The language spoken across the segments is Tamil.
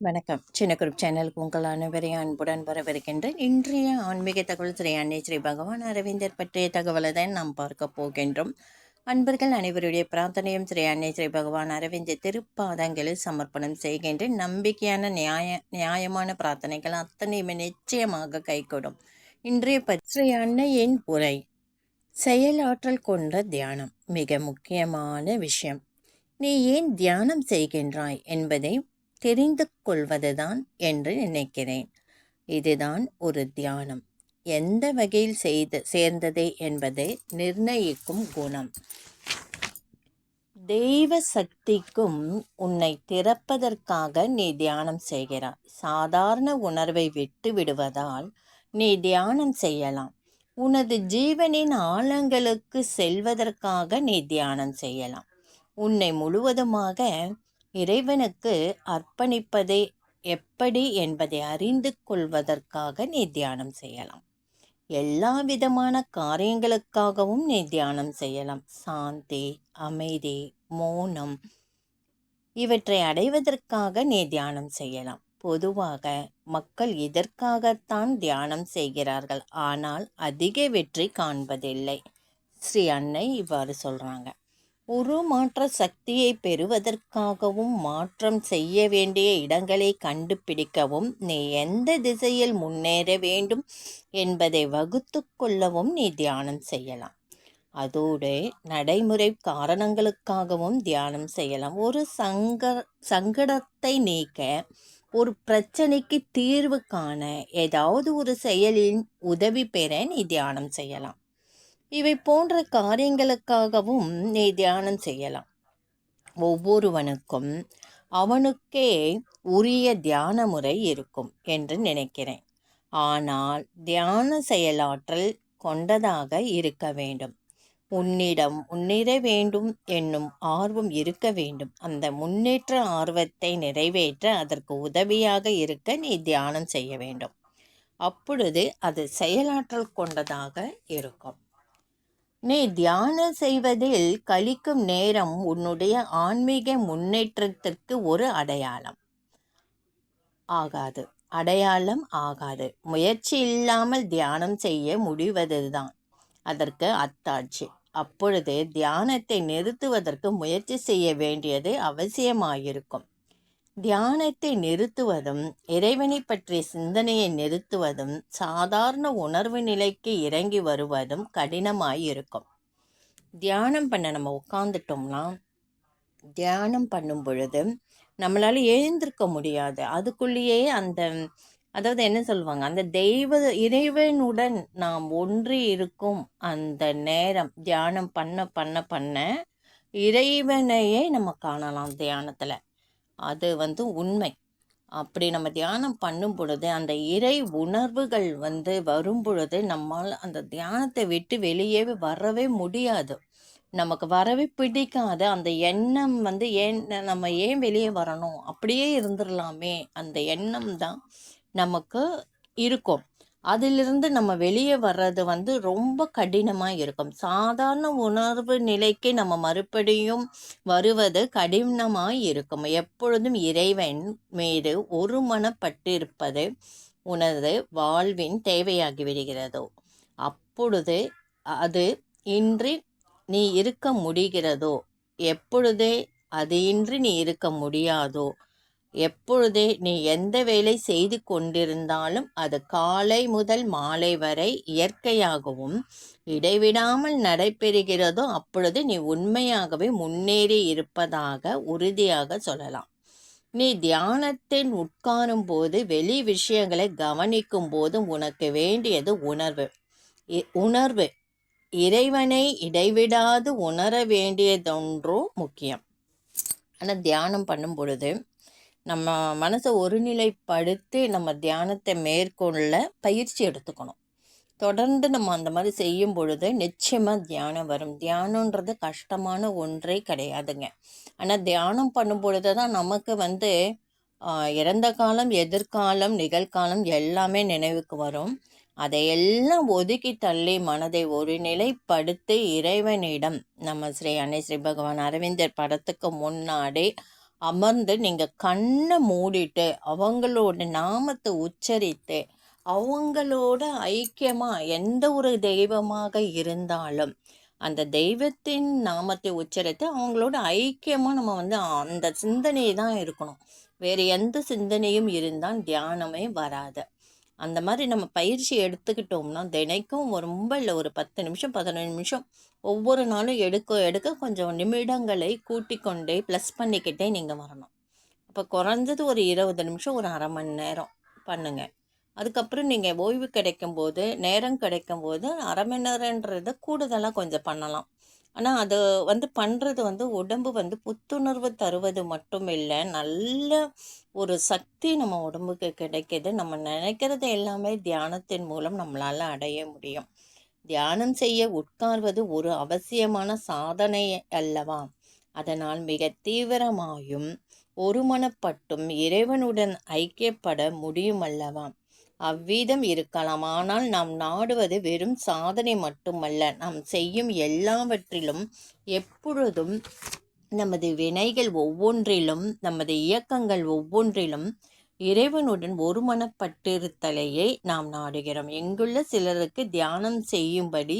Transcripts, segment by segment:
வணக்கம். சின்ன குரூப் சேனலுக்கு உங்கள் அனைவரையும் அன்புடன் வரவிருக்கின்றேன் இன்றைய ஆன்மீக தகவல் ஸ்ரீ அன்னை ஸ்ரீ பகவான் அரவிந்தர் பற்றிய தகவலை தான் நாம் பார்க்க போகின்றோம். அன்பர்கள் அனைவருடைய பிரார்த்தனையும் ஸ்ரீ அன்னை ஸ்ரீ பகவான் அரவிந்த திருப்பாதங்களில் சமர்ப்பணம் செய்கின்றேன். நம்பிக்கையான நியாய நியாயமான பிரார்த்தனைகள் அத்தனையுமே நிச்சயமாக கைகூடும். இன்றைய பற்றி அன்னையின் உரை செயலாற்றல் கொண்ட தியானம். மிக முக்கியமான விஷயம். நீ ஏன் தியானம் செய்கின்றாய் என்பதை தெரிந்து கொள்வதுதான் என்று நினைக்கிறேன். இதுதான் ஒரு தியானம். எந்த வகையில் செய்து சேர்ந்தது என்பதை நிர்ணயிக்கும் குணம். தெய்வ சக்திக்கும் உன்னை திறப்பதற்காக நீ தியானம் செய்கிறாய். சாதாரண உணர்வை விட்டு விடுவதால் நீ தியானம் செய்யலாம். உனது ஜீவனின் ஆழங்களுக்கு செல்வதற்காக நீ தியானம் செய்யலாம். உன்னை முழுவதுமாக இறைவனுக்கு அர்ப்பணிப்பதை எப்படி என்பதை அறிந்து கொள்வதற்காக நீ தியானம் செய்யலாம். எல்லா விதமான காரியங்களுக்காகவும் நீ தியானம் செய்யலாம். சாந்தி அமைதி மௌனம் இவற்றை அடைவதற்காக நீ தியானம் செய்யலாம். பொதுவாக மக்கள் இதற்காகத்தான் தியானம் செய்கிறார்கள். ஆனால் அதிக வெற்றி காண்பதில்லை. ஸ்ரீ அன்னை இவ்வாறு சொல்கிறாங்க உருமாற்ற சக்தியை பெறுவதற்காகவும் மாற்றம் செய்ய வேண்டிய இடங்களை கண்டுபிடிக்கவும் நீ எந்த திசையில் முன்னேற வேண்டும் என்பதை வகுத்து கொள்ளவும் நீ தியானம் செய்யலாம். அதோடு நடைமுறை காரணங்களுக்காகவும் தியானம் செய்யலாம். ஒரு சங்க சங்கடத்தை நீக்க ஒரு பிரச்சனைக்கு தீர்வு காண ஏதாவது ஒரு செயலின் உதவி பெற நீ தியானம் செய்யலாம். இவை போன்ற காரியங்களுக்காகவும் நீ தியானம் செய்யலாம். ஒவ்வொருவனுக்கும் அவனுக்கே உரிய தியான முறை இருக்கும் என்று நினைக்கிறேன். ஆனால் தியான செயலாற்றல் கொண்டதாக இருக்க வேண்டும். உன்னிடம் முன்னேற வேண்டும் என்னும் ஆர்வம் இருக்க வேண்டும். அந்த முன்னேற்ற ஆர்வத்தை நிறைவேற்ற அதற்கு உதவியாக இருக்க நீ தியானம் செய்ய வேண்டும். அப்பொழுது அது செயலாற்றல் கொண்டதாக இருக்கும். நீ தியானம் செய்வதில் கழிக்கும் நேரம் உன்னுடைய ஆன்மீக முன்னேற்றத்திற்கு ஒரு அடையாளம். ஆகாது. அடையாளம் ஆகாது. முயற்சி இல்லாமல் தியானம் செய்ய முடிவதுதான். அதற்கு அத்தாட்சி. அப்பொழுது தியானத்தை நிறுத்துவதற்கு முயற்சி செய்ய வேண்டியது அவசியமாயிருக்கும். தியானத்தை நிறுத்துவதும் இறைவனை பற்றிய சிந்தனையை நிறுத்துவதும் சாதாரண உணர்வு நிலைக்கு இறங்கி வருவதும் கடினமாயிருக்கும் தியானம் பண்ண நம்ம உட்காந்துட்டோம்னா தியானம் பண்ணும் பொழுது நம்மளால் எழுந்திருக்க முடியாது. அதுக்குள்ளேயே அந்த அதாவது என்ன சொல்லுவாங்க அந்த தெய்வ இறைவனுடன் நாம் ஒன்றி இருக்கும் அந்த நேரம் தியானம் பண்ண பண்ண பண்ண இறைவனையே நம்ம காணலாம் தியானத்தில். அது வந்து உண்மை. அப்படி நம்ம தியானம் பண்ணும் பொழுது அந்த இறை உணர்வுகள் வந்து வரும் பொழுது நம்மால் அந்த தியானத்தை விட்டு வெளியே வரவே முடியாது. நமக்கு வரவே பிடிக்காது. அந்த எண்ணம் வந்து ஏன் நம்ம ஏன் வெளியே வரணும்? அப்படியே இருந்துடலாமே அந்த எண்ணம் தான் நமக்கு இருக்கும். அதிலிருந்து நம்ம வெளியே வர்றது வந்து ரொம்ப கடினமாக இருக்கும். சாதாரண உணர்வு நிலைக்கு நம்ம மறுபடியும் வருவது கடினமாக இருக்கும். எப்பொழுதும் இறைவன் மீது ஒரு மனப்பட்டிருப்பது உனது வாழ்வின் தேவையாகி விடுகிறதோ அப்பொழுது அது இன்றி நீ இருக்க முடிகிறதோ எப்பொழுதே அது இன்றி நீ இருக்க முடியாதோ எப்பொழுதே நீ எந்த வேலை செய்து கொண்டிருந்தாலும் அது காலை முதல் மாலை வரை இயற்கையாகவும் இடைவிடாமல் நடைபெறுகிறதோ அப்பொழுது நீ உண்மையாகவே முன்னேறி இருப்பதாக உறுதியாக சொல்லலாம். நீ தியானத்தில் உட்காரும் போது வெளி விஷயங்களை கவனிக்கும் போதும் உனக்கு வேண்டியது உணர்வு. உணர்வு. இறைவனை இடைவிடாது உணர வேண்டியதொன்றோ முக்கியம். ஆனால் தியானம் பண்ணும் பொழுது நம்ம மனசை ஒருநிலைப்படுத்தி நம்ம தியானத்தை மேற்கொள்ள பயிற்சி எடுத்துக்கணும். தொடர்ந்து நம்ம அந்த மாதிரி செய்யும் பொழுது நிச்சயமாக தியானம் வரும். தியானன்றது கஷ்டமான ஒன்றே கிடையாதுங்க. ஆனால் தியானம் பண்ணும் பொழுது தான் நமக்கு வந்து இறந்த காலம் எதிர்காலம் நிகழ்காலம் எல்லாமே நினைவுக்கு வரும். அதையெல்லாம் ஒதுக்கி தள்ளி மனதை ஒரு நிலைப்படுத்தி இறைவனிடம் நம்ம ஸ்ரீ அன்னை ஸ்ரீ பகவான் அரவிந்தர் படத்துக்கு முன்னாடி அமர்ந்து நீங்கள் கண்ணை மூடிட்டு அவங்களோட நாமத்தை உச்சரித்து அவங்களோட ஐக்கியமாக எந்த ஒரு தெய்வமாக இருந்தாலும் அந்த தெய்வத்தின் நாமத்தை உச்சரித்து அவங்களோட ஐக்கியமாக நம்ம வந்து அந்த சிந்தனையை தான் இருக்கணும். வேறு எந்த சிந்தனையும் இருந்தால் தியானமே வராது. அந்த மாதிரி நம்ம பயிற்சி எடுத்துக்கிட்டோம்னா தினைக்கும் ரொம்ப இல்லை ஒரு பத்து நிமிஷம் பதினஞ்சு நிமிஷம் ஒவ்வொரு நாளும் எடுக்க எடுக்க கொஞ்சம் நிமிடங்களை கூட்டிக்கொண்டே ப்ளஸ் பண்ணிக்கிட்டே நீங்கள் வரணும். அப்போ குறைஞ்சது ஒரு இருபது நிமிஷம் ஒரு அரை மணி நேரம் பண்ணுங்கள் அதுக்கப்புறம் நீங்கள் ஓய்வு கிடைக்கும் போது நேரம் கிடைக்கும் போது அரை மணி நேரன்றதை கூடுதலாக கொஞ்சம் பண்ணலாம். ஆனால் அது வந்து பண்ணுறது வந்து உடம்பு வந்து புத்துணர்வு தருவது மட்டும் இல்லை. நல்ல ஒரு சக்தி நம்ம உடம்புக்கு கிடைக்கிது. நம்ம நினைக்கிறது எல்லாமே தியானத்தின் மூலம் நம்மளால் அடைய முடியும். தியானம் செய்ய உட்கார்வது ஒரு அவசியமான சாதனை அல்லவா? அதனால் மிக தீவிரமாயும் ஒருமனப்பட்டும் இறைவனுடன் ஐக்கியப்பட முடியும் அல்லவா? அவ்விதம் இருக்கலாம். ஆனால் நாம் நாடுவது வெறும் சாதனை மட்டுமல்ல. நாம் செய்யும் எல்லாவற்றிலும் எப்பொழுதும் நமது வினைகள் ஒவ்வொன்றிலும் நமது இயக்கங்கள் ஒவ்வொன்றிலும் இறைவனுடன் ஒருமனப்பட்டிருத்தலையே நாம் நாடுகிறோம். எங்குள்ள சிலருக்கு தியானம் செய்யும்படி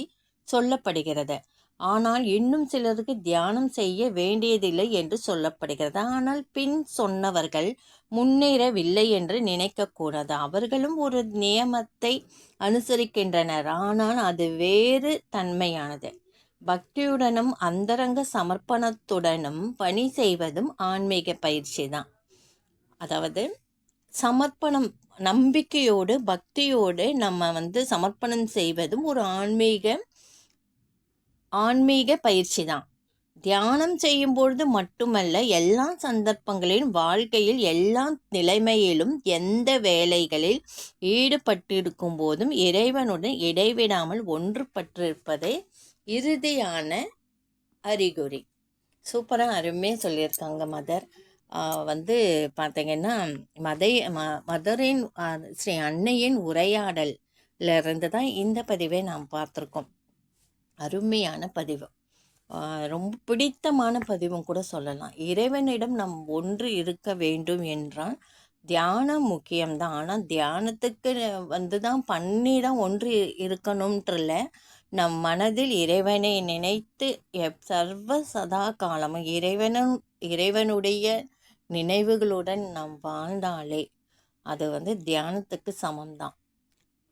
சொல்லப்படுகிறது. ஆனால் இன்னும் சிலருக்கு தியானம் செய்ய வேண்டியதில்லை என்று சொல்லப்படுகிறது. ஆனால் பின் சொன்னவர்கள் முன்னேறவில்லை என்று நினைக்கக்கூடாது. அவர்களும் ஒரு நியமத்தை அனுசரிக்கின்றனர். ஆனால் அது வேறு தன்மையானது. பக்தியுடனும் அந்தரங்க சமர்ப்பணத்துடனும் பணி செய்வதும் ஆன்மீக பயிற்சி தான். அதாவது சமர்ப்பணம் நம்பிக்கையோடு பக்தியோடு நம்ம வந்து சமர்ப்பணம் செய்வதும் ஒரு ஆன்மீக ஆன்மீக பயிற்சி தான். தியானம் செய்யும் பொழுது மட்டுமல்ல எல்லா சந்தர்ப்பங்களிலும் வாழ்க்கையில் எல்லா நிலைமையிலும் எந்த வேலைகளில் ஈடுபட்டிருக்கும் போதும் இறைவனுடன் இடைவிடாமல் ஒன்றுபட்டிருப்பதே இறுதியான அறிகுறி. சூப்பராக அருமையாக சொல்லியிருக்காங்க மதர். வந்து பார்த்தீங்கன்னா மதை ம மதரின் ஸ்ரீ அன்னையின் உரையாடல் இருந்து தான் இந்த பதிவை நாம் பார்த்துருக்கோம். அருமையான பதிவு. ரொம்ப பிடித்தமான பதிவும் கூட சொல்லலாம். இறைவனிடம் நம் ஒன்று இருக்க வேண்டும் என்றால் தியானம் முக்கியம்தான். ஆனால் தியானத்துக்கு வந்து தான் பண்ணி தான் ஒன்று இருக்கணும்ன்றல நம் மனதில் இறைவனை நினைத்து சர்வ சதா காலமும் இறைவனும் இறைவனுடைய நினைவுகளுடன் நாம் வாழ்ந்தாலே அது வந்து தியானத்துக்கு சமம்தான்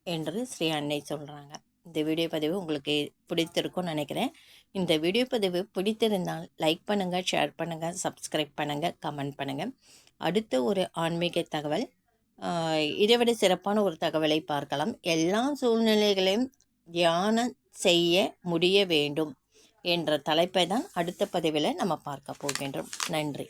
என்று ஸ்ரீ அன்னை சொல்கிறாங்க இந்த வீடியோ பதிவு உங்களுக்கு பிடித்திருக்கும்னு நினைக்கிறேன். இந்த வீடியோ பதிவு பிடித்திருந்தால் லைக் பண்ணுங்கள் ஷேர் பண்ணுங்கள் சப்ஸ்கிரைப் பண்ணுங்கள் கமெண்ட் பண்ணுங்கள் அடுத்த ஒரு ஆன்மீக தகவல் இதைவிட சிறப்பான ஒரு தகவலை பார்க்கலாம். எல்லா சூழ்நிலைகளையும் தியானம் செய்ய முடிய வேண்டும் என்ற தலைப்பை தான் அடுத்த பதிவில் நம்ம பார்க்க போகின்றோம். நன்றி.